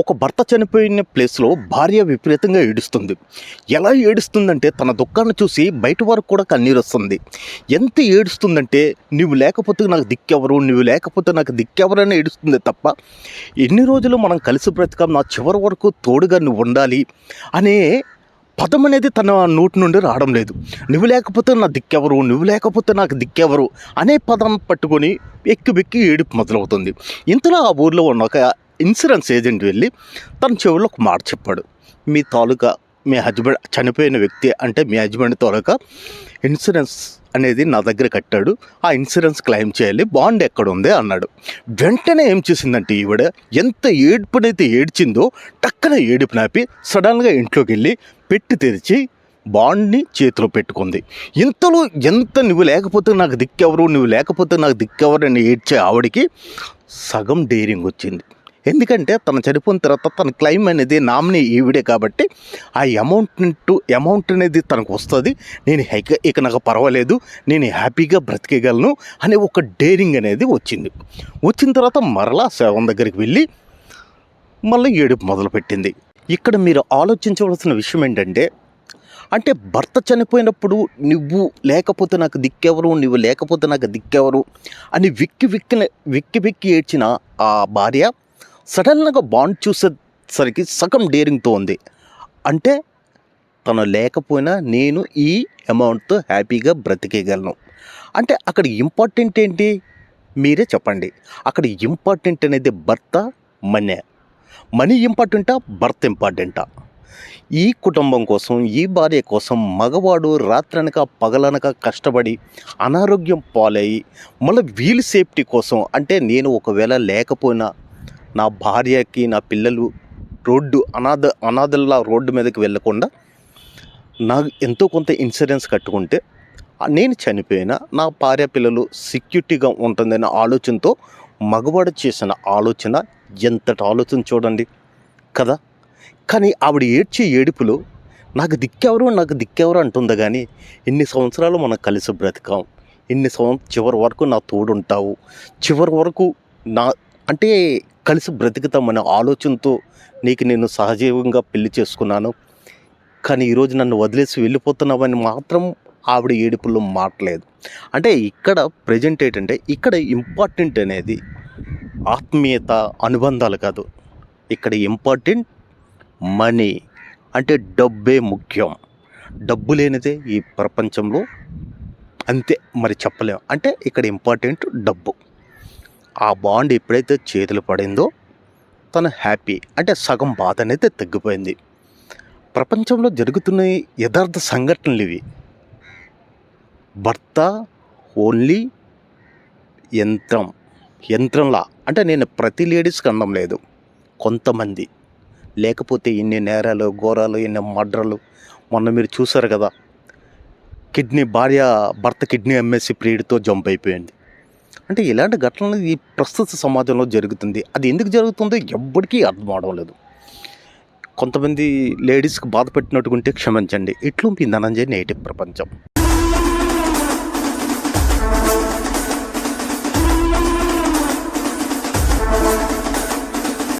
ఒక భర్త చనిపోయిన ప్లేస్లో భార్య విపరీతంగా ఏడుస్తుంది. ఎలా ఏడుస్తుందంటే తన దుఃఖాన్ని చూసి బయట వరకు కూడా కన్నీరు వస్తుంది. ఎంత ఏడుస్తుందంటే నువ్వు లేకపోతే నాకు దిక్కెవరు నువ్వు లేకపోతే నాకు దిక్కెవరు అని ఏడుస్తుంది తప్ప ఎన్ని రోజులు మనం కలిసి బ్రతకం నా చివరి వరకు తోడుగా నువ్వు ఉండాలి అనే పదం అనేది తన నోటి నుండి రావడం లేదు. నువ్వు లేకపోతే నా దిక్కెవరు నువ్వు లేకపోతే నాకు దిక్కెవరు అనే పదం పట్టుకొని ఎక్కి బెక్కి ఏడుపు మొదలవుతుంది. ఇంతలో ఆ ఊర్లో ఉన్న ఒక ఇన్సూరెన్స్ ఏజెంట్ వెళ్ళి తన చెవులో ఒక మాట చెప్పాడు. మీ తాలూకా మీ హస్బెండ్ చనిపోయిన వ్యక్తి అంటే మీ హస్బెండ్ తాలూకా ఇన్సూరెన్స్ అనేది నా దగ్గర కట్టాడు. ఆ ఇన్సూరెన్స్ క్లెయిమ్ చేయాలి బాండ్ ఎక్కడ ఉంది అన్నాడు. వెంటనే ఏం చేసిందంటే ఈవిడ ఎంత ఏడుపునైతే ఏడ్చిందో టక్కన ఏడుపు నాపి సడన్గా ఇంట్లోకి వెళ్ళి పెట్టి తెరిచి బాండ్ని చేతిలో పెట్టుకుంది. ఇంతలో ఎంత నువ్వు లేకపోతే నాకు దిక్కెవరు నువ్వు లేకపోతే నాకు దిక్కెవరు అని ఏడ్చే ఆవిడికి సగం డేరింగ్ వచ్చింది. ఎందుకంటే తను చనిపోయిన తర్వాత తన క్లెయిమ్ అనేది నామినీ ఈవిడే కాబట్టి ఆ అమౌంట్ టు అమౌంట్ అనేది తనకు వస్తుంది. నేను ఇక ఇక నాకు పర్వాలేదు. నేను హ్యాపీగా బ్రతికేయగలను అనే ఒక డేరింగ్ అనేది వచ్చింది. వచ్చిన తర్వాత మరలా శవం దగ్గరికి వెళ్ళి మళ్ళీ ఏడుపు మొదలుపెట్టింది. ఇక్కడ మీరు ఆలోచించవలసిన విషయం ఏంటంటే అంటే భర్త చనిపోయినప్పుడు నువ్వు లేకపోతే నాకు దిక్కెవరు నువ్వు లేకపోతే నాకు దిక్కెవరు అని విక్కి విక్కిన విక్కి విక్కి ఏడ్చిన ఆ భార్య సడన్గా బాండ్ చూసేసరికి సగం డేరింగ్తో ఉంది. అంటే తను లేకపోయినా నేను ఈ అమౌంట్తో హ్యాపీగా బ్రతికేయగలను. అంటే అక్కడ ఇంపార్టెంట్ ఏంటి? మీరే చెప్పండి. అక్కడ ఇంపార్టెంట్ అనేది భర్త మనీ. మనీ ఇంపార్టెంటా? భర్త ఇంపార్టెంటా? ఈ కుటుంబం కోసం ఈ భార్య కోసం మగవాడు రాత్రనక పగలనక కష్టపడి అనారోగ్యం పాలయ్యి మళ్ళీ వీల్ సేఫ్టీ కోసం అంటే నేను ఒకవేళ లేకపోయినా నా భార్యకి నా పిల్లలు రోడ్డు అనాథ అనాథల్లా రోడ్డు మీదకి వెళ్ళకుండా నాకు ఎంతో కొంత ఇన్సూరెన్స్ కట్టుకుంటే నేను చనిపోయినా నా భార్య పిల్లలు సెక్యూరిటీగా ఉంటుందనే ఆలోచనతో మగవాడు చేసిన ఆలోచన ఎంతటి ఆలోచన చూడండి. కదా? కానీ ఆవిడ ఏడ్చే ఏడుపులో నాకు దిక్కెవరు నాకు దిక్కెవరు అంటుంది కానీ ఇన్ని సంవత్సరాలు మనం కలిసి బ్రతికాం. ఇన్ని సంవత్సరం చివరి వరకు నా తోడుంటావు. చివరి వరకు నా అంటే కలిసి బ్రతుకుతామనే ఆలోచనతో నీకు నేను సహజీవంగా పెళ్ళి చేసుకున్నాను. కానీ ఈరోజు నన్ను వదిలేసి వెళ్ళిపోతున్నావని మాత్రం ఆవిడ ఏడుపుల్లో మాట్లేదు. అంటే ఇక్కడ ప్రజెంట్ ఏంటంటే ఇక్కడ ఇంపార్టెంట్ అనేది ఆత్మీయత అనుబంధాలు కాదు. ఇక్కడ ఇంపార్టెంట్ మనీ అంటే డబ్బే ముఖ్యం. డబ్బు లేనిదే ఈ ప్రపంచంలో అంతే మరి చెప్పలేం. అంటే ఇక్కడ ఇంపార్టెంట్ డబ్బు. ఆ బాండ్ ఎప్పుడైతే చేతులు పడిందో తను హ్యాపీ అంటే సగం బాధ అనేది తగ్గిపోయింది. ప్రపంచంలో జరుగుతున్న యథార్థ సంఘటనలు ఇవి. భర్త ఓన్లీ యంత్రం యంత్రంలా అంటే నేను ప్రతి లేడీస్కి అనడం లేదు కొంతమంది. లేకపోతే ఇన్ని నేరాలు ఘోరాలు ఇన్ని మడ్రలు మొన్న మీరు చూసారు కదా కిడ్నీ భార్య భర్త కిడ్నీ అమ్మేసి ప్రియుడితో జంప్ అయిపోయింది. అంటే ఇలాంటి ఘటనలు ఈ ప్రస్తుత సమాజంలో జరుగుతుంది. అది ఎందుకు జరుగుతుందో ఎవ్వరికీ అర్థం అవడం లేదు. కొంతమంది లేడీస్కి బాధ పెట్టినట్టుకుంటే క్షమించండి. ఇట్లు మీ ధనంజయ్ నేటి ప్రపంచం.